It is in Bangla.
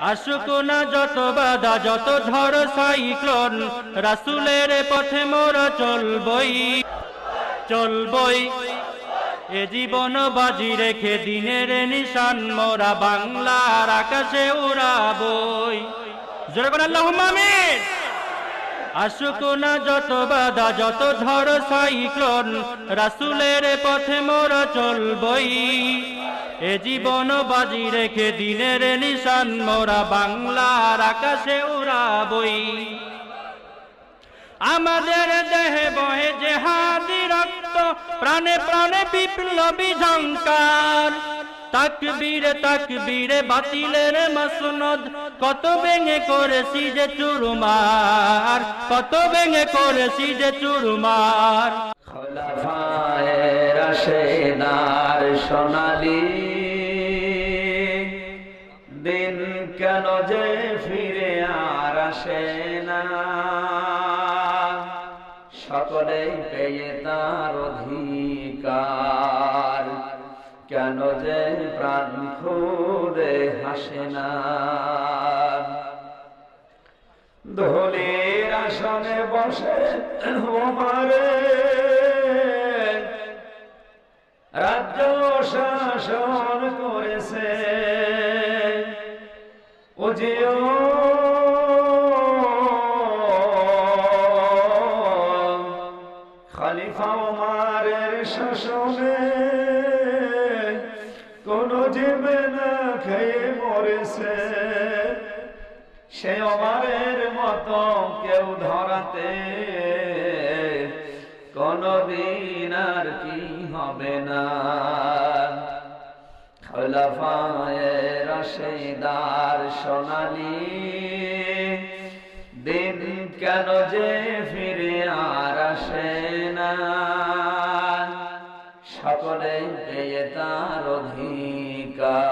আসুক যত বাধা, যত ঝড়, সাইক্লোন, রাসুলের পথে মোরা চলবই। চলবই। এ জীবন বাজি রেখে দিনের নিশান মোরা বাংলার আকাশে উড়াবই। জোরে আল্লাহ আমিন। আসুক না যত বাধা, যত ঝড় সাইক্লোন, রাসুলের পথে মোরা চলবই এ জীবন বাজি রেখে দিনের নিশান, মোরা বাংলার আকাশে উড়াবই। আমাদের দেহে বহে যে হাদি রক্ত, প্রাণে প্রাণে বিপ্লবী ঝঙ্কার তাকবীরে তাকবীরে বাতিলের মাসনদ। কত ভেঙে করেছি যে চুরমার, কত ভেঙে করেছি যে চুরমার। খোলাফায়ে রাশেদার সোনালি, দিন কেন যে ফিরে আর আসে না। সকলেই পেয়ে তার অধিকার। কেন যে প্রাণ খুলে হাসে না? ধুলির আসনে বসে ওমারে রাজ্য শাসন করেছে। উজিও খলিফা ওমারের শাসনে জীবে না খেয়ে মরেছে। সে অমারের মতো কেউ ধরাতে কোনদিন আর কি হবে না। খোলাফায়ে রশেদার সোনালি, দিন কেন যে ফিরে আর আসে না। সকলে পেয়ে তার অধিকার।